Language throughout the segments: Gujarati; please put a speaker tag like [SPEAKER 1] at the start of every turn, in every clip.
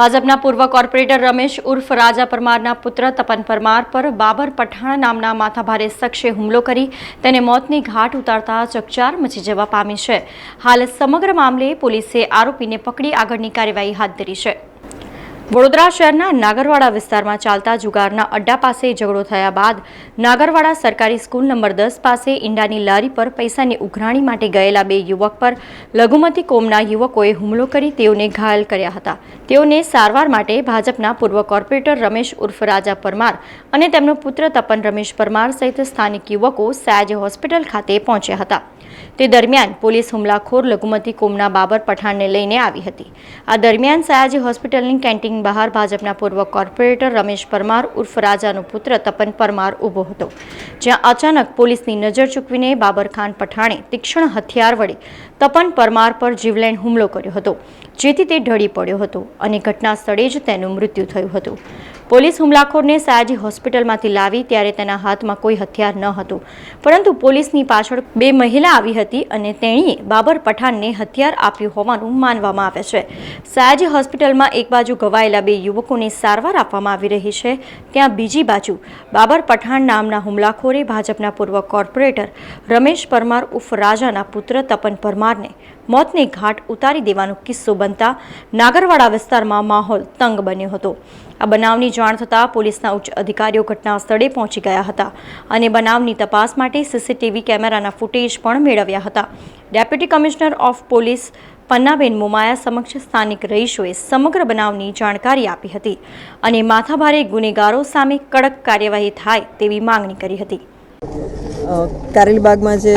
[SPEAKER 1] ભાજપના પૂર્વ કોર્પોરેટર રમેશ ઉર્ફ, રાજા પરમારના પુત્ર તપન પરમાર પર બાબર પઠાણ નામના માથાભારે શખ્સે હુમલો કરી તેને મોતની ઘાટ ઉતારતા ચકચાર મચી જવા પામી છે. હાલ સમગ્ર મામલે પોલીસે આરોપીને પકડી આગળની કાર્યવાહી હાથ ધરી છે. વડોદરા શહેરના નાગરવાડા વિસ્તારમાં ચાલતા જુગારના અડ્ડા પાસે ઝઘડો થયા બાદ નાગરવાડા સરકારી સ્કૂલ નંબર દસ પાસે ઈંડાની લારી પર પૈસાની ઉઘરાણી માટે ગયેલા બે યુવક પર લઘુમતી કોમના યુવકોએ હુમલો કરી તેઓને ઘાયલ કર્યા હતા. તેઓને સારવાર માટે ભાજપના પૂર્વ કોર્પોરેટર રમેશ ઉર્ફ રાજા પરમાર અને તેમનો પુત્ર તપન રમેશ પરમાર સહિત સ્થાનિક યુવકો સયાજી હોસ્પિટલ ખાતે પહોંચ્યા હતા. તે દરમિયાન પોલીસ હુમલાખોર લઘુમતી કોમના બાબર પઠાણને લઈને આવી હતી. આ દરમિયાન સયાજી હોસ્પિટલની કેન્ટીન બહાર ભાજપના પૂર્વ કોર્પોરેટર રમેશ પરમાર ઉર્ફ રાજાનો પુત્ર તપન પરમાર ઊભો હતો. જ્યાં અચાનક પોલીસની નજર ચૂકવીને બાબર ખાન પઠાણે તીક્ષ્ણ હથિયાર વડે તપન પરમાર પર જીવલેણ હુમલો કર્યો હતો. જેથી તે ઢળી પડ્યો હતો અને ઘટના સ્થળે જ તેનું મૃત્યુ થયું હતું. પોલીસ હુમલાખોરને સયાજી હોસ્પિટલમાંથી લાવી ત્યારે તેના હાથમાં કોઈ હથિયાર ન હતું. પરંતુ પોલીસની પાછળ બે મહિલા આવી હતી અને તેણીએ બાબર પઠાણને હથિયાર આપ્યું હોવાનું માનવામાં આવે છે. સયાજી હોસ્પિટલમાં એક બાજુ ઘવાયેલા બે યુવકોને સારવાર આપવામાં આવી રહી છે. ત્યાં બીજી બાજુ બાબર પઠાણ નામના હુમલાખોરે ભાજપના પૂર્વ કોર્પોરેટર રમેશ પરમાર ઉર્ફ રાજાના પુત્ર તપન પરમારને મોતને ઘાટ ઉતારી દેવાનો કિસ્સો બનતા નાગરવાડા વિસ્તારમાં માહોલ તંગ બન્યો હતો. આ બનાવની જાણ થતાં પોલીસના ઉચ્ચ અધિકારીઓ ઘટના સ્થળે પહોંચી ગયા હતા અને બનાવની તપાસ માટે સીસીટીવી કેમેરાના ફૂટેજ પણ મેળવ્યા હતા. Deputy commissioner of police Pannaben Momaya સમક્ષ સ્થાનિક રહીશોએ સમગ્ર બનાવની જાણકારી આપી હતી અને માથાભારે ગુનેગારો સામે કડક કાર્યવાહી થાય તેવી માંગણી કરી હતી.
[SPEAKER 2] કારેલીબાગમાં જે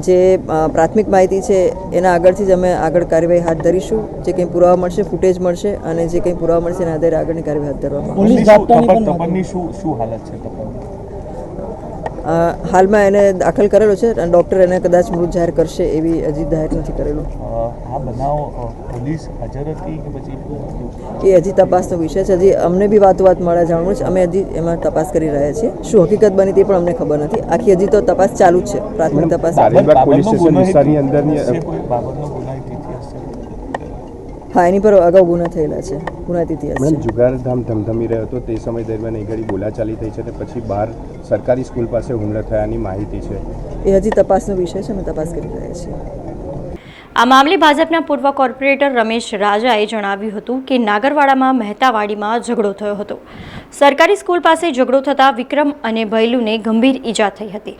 [SPEAKER 2] જે પ્રાથમિક માહિતી છે એના આગળથી જ અમે આગળ કાર્યવાહી હાથ ધરીશું. જે કંઈ પુરાવા મળશે ફૂટેજ મળશે અને જે કંઈ પુરાવા મળશે એના આધારે આગળની કાર્યવાહી હાથ ધરવામાં આવશે.
[SPEAKER 3] પોલીસ તપન તપનની શું શું હાલત છે તપન
[SPEAKER 2] અ, હાલમાં એને દાખલ કરેલો છે અને ડૉક્ટર એને કદાચ મૃત જાહેર કરશે એવી હજી જાહેર નથી કરેલું.
[SPEAKER 3] આ બનાવ પોલીસ હાજર હતી કે પછી?
[SPEAKER 2] એ હજી તપાસનો વિષય છે. હજી અમને બી વાતો વાત મળે જાણવું છે. અમે હજી એમાં તપાસ કરી રહ્યા છીએ. શું હકીકત બની તે પણ અમને ખબર નથી. આખી હજી તો તપાસ ચાલુ જ છે. પ્રાથમિક તપાસ
[SPEAKER 4] પોલીસ સ્ટેશન વિસ્તારની અંદરની
[SPEAKER 3] હશે કોઈ બાબતનો ગુનાહિત ઇતિહાસ છે
[SPEAKER 2] હા એની પર અગાઉ ગુના થયેલા છે ગુનાહિત ઇતિહાસ છે.
[SPEAKER 4] મેડમ જુગારધામ ધમધમી રહ્યો હતો તે સમય દરમિયાન એ ઘડી બોલાચાલી થઈ છે અને પછી બહાર સરકારી સ્કૂલ પાસે હુમલો થયાની માહિતી છે.
[SPEAKER 2] એ હજી તપાસનો વિષય છે અમે તપાસ કરી રહ્યા છીએ.
[SPEAKER 1] આ મામલે ભાજપના પૂર્વ કોર્પોરેટર રમેશ રાજાએ જણાવ્યું હતું કે નાગરવાડામાં મહેતાવાડીમાં ઝઘડો થયો હતો. સરકારી સ્કૂલ પાસે ઝઘડો થતાં વિક્રમ અને ભૈલુને ગંભીર ઈજા થઈ હતી.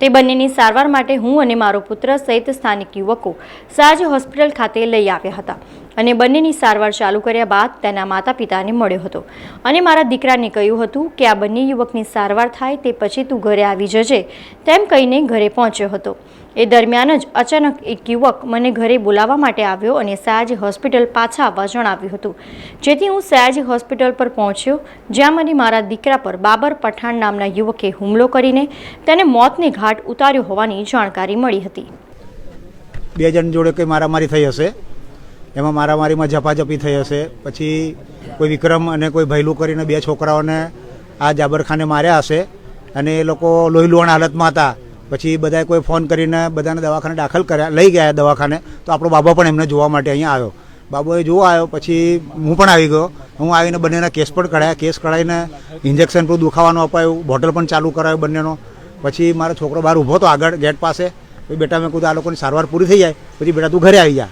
[SPEAKER 1] તે બંનેની સારવાર માટે હું અને મારો પુત્ર સહિત સ્થાનિક યુવકો સાજ હોસ્પિટલ ખાતે લઈ આવ્યા હતા અને બંનેની સારવાર ચાલુ કર્યા બાદ તેના માતા પિતાને મળ્યો હતો. અને મારા દીકરાને કહ્યું હતું કે આ બંને યુવકની સારવાર થાય તે પછી તું ઘરે આવી જજે તેમ કહીને ઘરે પહોંચ્યો હતો. એ દરમિયાન જ અચાનક એક યુવક મને ઘરે બોલાવવા માટે આવ્યો અને સયાજ હોસ્પિટલ પાછા આવવા જણાવ્યું હતું. જેથી હું સયાજ હોસ્પિટલ પર પહોંચ્યો, જ્યાં મને મારા દીકરા પર બાબર પઠાણ નામના યુવકે હુમલો કરીને તેને મોતને ઘાટ ઉતાર્યો હોવાની જાણકારી મળી હતી.
[SPEAKER 5] બે જણ જોડે કંઈ મારામારી થઈ હશે? એમાં મારામારીમાં ઝપાઝપી થઈ હશે? પછી કોઈ વિક્રમ અને કોઈ ભૈલું કરીને બે છોકરાઓને આ જાબરખાને માર્યા હશે અને એ લોકો લોહી લુહાણ હાલતમાં હતા. પછી બધાએ કોઈ ફોન કરીને બધાને દવાખાને દાખલ કર્યા, લઈ ગયા દવાખાને. તો આપણો બાબા પણ એમને જોવા માટે અહીંયા આવ્યો. બાબોએ જોવા આવ્યો, પછી હું પણ આવી ગયો. હું આવીને બંનેના કેસ પણ કઢાયા. કેસ કઢાવીને ઇન્જેક્શન પણ દુખાવાનું અપાયું, બોટલ પણ ચાલુ કરાયું બંનેનો. પછી મારો છોકરો બહાર ઊભો હતો આગળ ગેટ પાસે. પછી બેટા, મેં કીધું, આ લોકોની સારવાર પૂરી થઈ જાય. પછી બેટા, તું ઘરે આવી જા.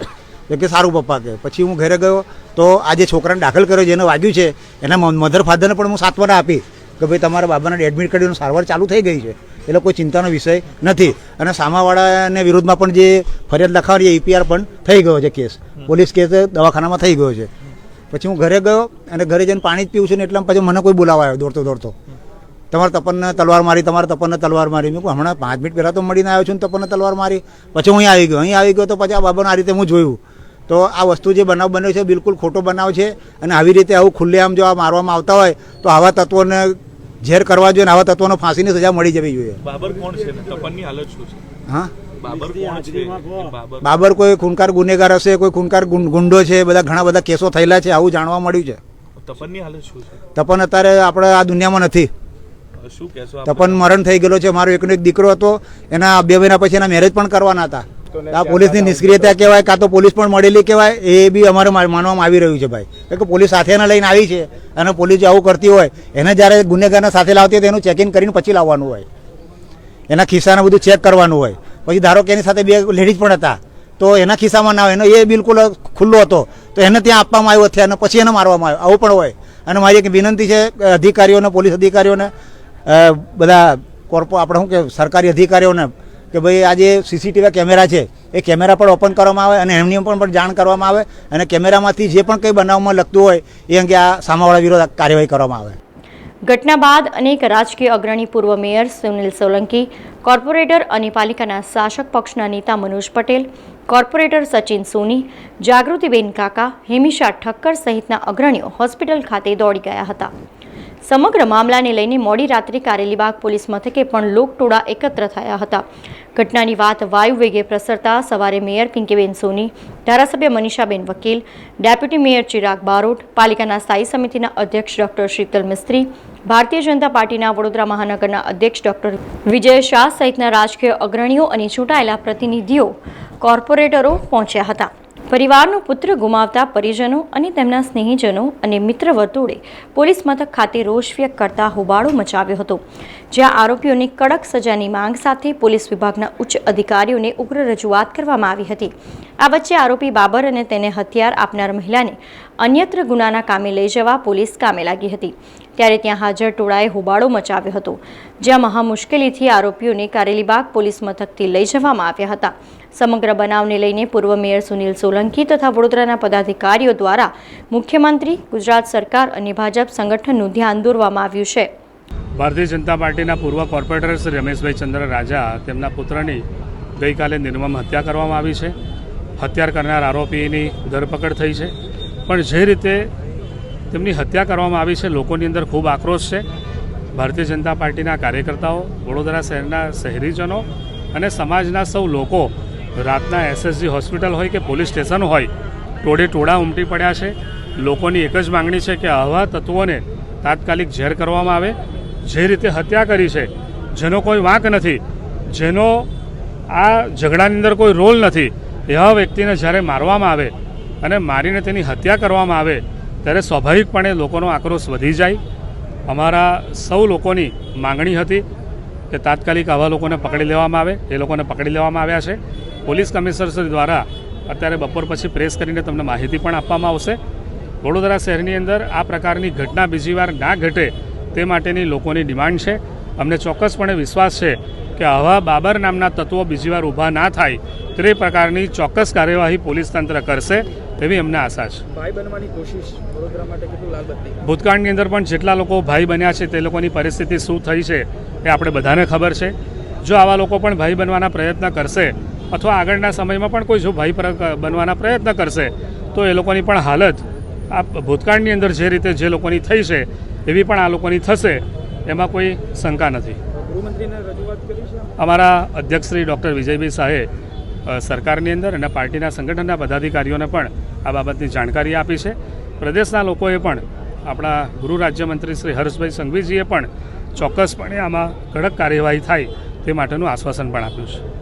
[SPEAKER 5] એટલે કે સારું પપ્પા, કે પછી હું ઘરે ગયો. તો આ જે છોકરાને દાખલ કર્યો, જેને વાગ્યું છે, એના મધર ફાધરને પણ હું સાંત્વના આપી કે ભાઈ, તમારા બાબાને એડમિટ કરીને સારવાર ચાલુ થઈ ગઈ છે. એટલે કોઈ ચિંતાનો વિષય નથી. અને સામાવાળાને વિરુદ્ધમાં પણ જે ફરિયાદ લખાવાની ઈપીઆર પણ થઈ ગયો છે કેસ. પોલીસ કેસ દવાખાનામાં થઈ ગયો છે. પછી હું ઘરે ગયો અને ઘરે જઈને પાણી જ પીવું છું ને એટલે પછી મને કોઈ બોલાવા આવ્યો દોડતો દોડતો. તમારા તપનને તલવાર મારી તમારા તપનને તલવાર મારી. મેં હમણાં પાંચ મિનિટ પહેલાં તો મળીને આવ્યો છું ને તપનને તલવાર મારી. પછી હું અહીં આવી ગયો. અહીં આવી ગયો તો પછી આ બાબાને આ રીતે હું જોયું. તો આ વસ્તુ જે બનાવ બન્યો છે બિલકુલ ખોટો બનાવ છે. અને આવી રીતે આવું ખુલ્લેઆમ જો આ મારવામાં આવતા હોય તો આવા તત્વોને ઝેર કરવા જોઈએ અને આવા તત્વોને ફાંસીની સજા મળી જવી જોઈએ.
[SPEAKER 3] બાબર કોણ છે? તપનની હાલત શું છે?
[SPEAKER 5] હા?
[SPEAKER 3] બાબર કોણ છે? એ બાબર
[SPEAKER 5] બાબર કોઈ ખૂનકાર ગુનેગાર હશે કોઈ ખૂનકાર ગુંડો છે બધા ઘણા બધા કેસો થયેલા છે આવું જાણવા મળ્યું છે.
[SPEAKER 3] તપનની હાલત શું છે?
[SPEAKER 5] તપન અત્યારે આપણે આ દુનિયામાં નથી.
[SPEAKER 3] શું કહેશો
[SPEAKER 5] તપન મરણ થઈ ગયેલો છે. મારો એકનો એક દીકરો હતો. એના બે મહિના પછી એના મેરેજ પણ કરવાના હતા. આ પોલીસની નિષ્ક્રિયતા કહેવાય કાં તો પોલીસ પણ મળેલી કહેવાય. એ બી અમારે માનવામાં આવી રહ્યું છે ભાઈ. કે પોલીસ સાથે એને લઈને આવી છે. અને પોલીસ જો આવું કરતી હોય એને જ્યારે ગુનેગારને સાથે લાવતી હોય તો એનું ચેકિંગ કરીને પછી લાવવાનું હોય. એના ખિસ્સાને બધું ચેક કરવાનું હોય. પછી ધારો કે એની સાથે બે લેડીઝ પણ હતા તો એના ખિસ્સામાં ના હોય. એનો એ બિલકુલ ખુલ્લો હતો. તો એને ત્યાં આપવામાં આવ્યો છે અને પછી એને મારવામાં આવ્યો. આવું પણ હોય. અને મારી એક વિનંતી છે અધિકારીઓને પોલીસ અધિકારીઓને બધા કોર્પો, આપણે શું કે, સરકારી અધિકારીઓને કે ભાઈ આ જે સીસીટીવી કેમેરા છે, એ કેમેરા પણ ઓપન કરવામાં આવે અને એમની પણ પણ જાણ કરવામાં આવે અને કેમેરામાંથી જે પણ કંઈ બનાવમાં લગતું હોય, એ અંગે આ સામાવાળા વિરોધ કાર્યવાહી કરવામાં આવે.
[SPEAKER 1] ઘટના બાદ અનેક રાજકીય અગ્રણી પૂર્વ મેયર સુનિલ સોલંકી, કોર્પોરેટર અને પાલિકાના શાસક પક્ષના નેતા મનોજ પટેલ, કોર્પોરેટર સચિન સોની, જાગૃતિબેન કાકા, હેમિશા ઠક્કર સહિતના અગ્રણીઓ હોસ્પિટલ ખાતે દોડી ગયા હતા. સમગ્ર મામલાને લઈને મોડી રાત્રે કારેલીબાગ પોલીસ મથકે પણ લોકટોળા એકત્ર થયા હતા. ઘટનાની વાત વાયુ વેગે પ્રસરતા સવારે મેયર પિંકીબેન સોની, ધારાસભ્ય મનીષાબેન વકીલ, ડેપ્યુટી મેયર ચિરાગ બારોટ, પાલિકાના સ્થાયી સમિતિના અધ્યક્ષ ડોક્ટર શીતલ મિસ્ત્રી, ભારતીય જનતા પાર્ટીના વડોદરા મહાનગરના અધ્યક્ષ ડોક્ટર વિજય શાહ સહિતના રાજકીય અગ્રણીઓ અને ચૂંટાયેલા પ્રતિનિધિઓ, કોર્પોરેટરો પહોંચ્યા હતા. પરિવારનો પુત્ર ગુમાવતા પરિજનો અને તેમના સ્નેહીજનો અને મિત્ર વર્તુળે પોલીસ મથક ખાતે રોષ વ્યક્ત કરતા હોબાળો મચાવ્યો હતો, જ્યાં આરોપીઓની કડક સજાની માંગ સાથે પોલીસ વિભાગના ઉચ્ચ અધિકારીઓને ઉગ્ર રજૂઆત કરવામાં આવી હતી. આ વચ્ચે આરોપી બાબર અને તેને હથિયાર આપનાર મહિલાને અન્યત્ર ગુનાના કામે લઈ જવા પોલીસ કામે લાગી હતી. ત્યારે ત્યાં હાજર ટોળાએ હોબાળો મચાવ્યો હતો, જ્યાં મહા મુશ્કેલીથી આરોપીઓને કારેલીબાગ પોલીસ મથકથી લઈ જવામાં આવ્યા હતા. સમગ્ર બનાવને લઈને પૂર્વ મેયર સુનિલ સોલંકી તથા વડોદરાના પદાધિકારીઓ દ્વારા મુખ્યમંત્રી, ગુજરાત સરકાર અને ભાજપ સંગઠનનું ધ્યાન દોરવામાં આવ્યું છે.
[SPEAKER 6] ભારતીય જનતા પાર્ટીના પૂર્વ કોર્પોરેટર શ્રી રમેશભાઈ ચંદ્ર રાજા તેમના પુત્રની ગઈકાલે નિર્મમ હત્યા કરવામાં આવી છે. હત્યા કરનાર આરોપીની ધરપકડ થઈ છે. પણ જે રીતે તેમની હત્યા કરવામાં આવી છે, લોકોની અંદર ખૂબ આક્રોશ છે. ભારતીય જનતા પાર્ટીના કાર્યકર્તાઓ, વડોદરા શહેરના શહેરીજનો અને સમાજના સૌ લોકો રાતના એસએસજી હોસ્પિટલ હોય કે પોલીસ સ્ટેશન હોય, ટોળે ટોળા ઉમટી પડ્યા છે. લોકોની એક જ માંગણી છે કે આવા તત્વોને તાત્કાલિક ઝેર કરવામાં આવે. જે રીતે હત્યા કરી છે, જેનો કોઈ વાંક નથી, જેનો આ ઝઘડાની અંદર કોઈ રોલ નથી, એવા વ્યક્તિને જ્યારે મારવામાં આવે અને મારીને તેની હત્યા કરવામાં આવે, ત્યારે સ્વાભાવિકપણે લોકોનો આક્રોશ વધી જાય. અમારા સૌ લોકોની માંગણી હતી કે તાત્કાલિક આવા લોકોને પકડી લેવામાં આવે, એ લોકોને પકડી લેવામાં આવ્યા છે. પોલીસ કમિશનર દ્વારા અત્યારે બપોર પછી પ્રેસ કરીને તમને માહિતી પણ આપવામાં આવશે. વડોદરા શહેરની અંદર આ પ્રકારની ઘટના બીજી વાર ના ઘટે તે માટેની લોકોની ડિમાન્ડ છે. અમને ચોક્કસપણે વિશ્વાસ છે કે આવા બાબર નામના તત્વો બીજી વાર ઊભા ના થાય તે પ્રકારની ચોક્કસ કાર્યવાહી પોલીસ તંત્ર કરશે તેવી અમને આશા છે.
[SPEAKER 7] ભાઈ બનવાની કોશિશ
[SPEAKER 6] ભૂતકાળની અંદર પણ જેટલા લોકો ભાઈ બન્યા છે તે લોકોની પરિસ્થિતિ શું થઈ છે એ આપણે બધાને ખબર છે. જો આવા લોકો પણ ભાઈ બનવાના પ્રયત્ન કરશે અથવા આગળના સમયમાં પણ કોઈ જો ભાઈ બનવાના પ્રયત્ન કરશે તો એ લોકોની પણ હાલત આ ભૂતકાળની અંદર જે રીતે જે લોકોની થઈ છે એવી પણ આ લોકોની થશે એમાં કોઈ શંકા નથી.
[SPEAKER 7] ગૃહમંત્રીને રજૂઆત કરી
[SPEAKER 6] અમારા અધ્યક્ષ શ્રી ડૉક્ટર વિજયભાઈ શાહે સરકારની અંદર અને પાર્ટીના સંગઠનના પદાધિકારીઓને પણ આ બાબતની જાણકારી આપી છે. પ્રદેશના લોકોએ પણ આપણા ગૃહ રાજ્યમંત્રી શ્રી હર્ષભાઈ સંઘવીજીએ પણ ચોક્કસપણે આમાં કડક કાર્યવાહી થાય તે માટેનું આશ્વાસન પણ આપ્યું છે.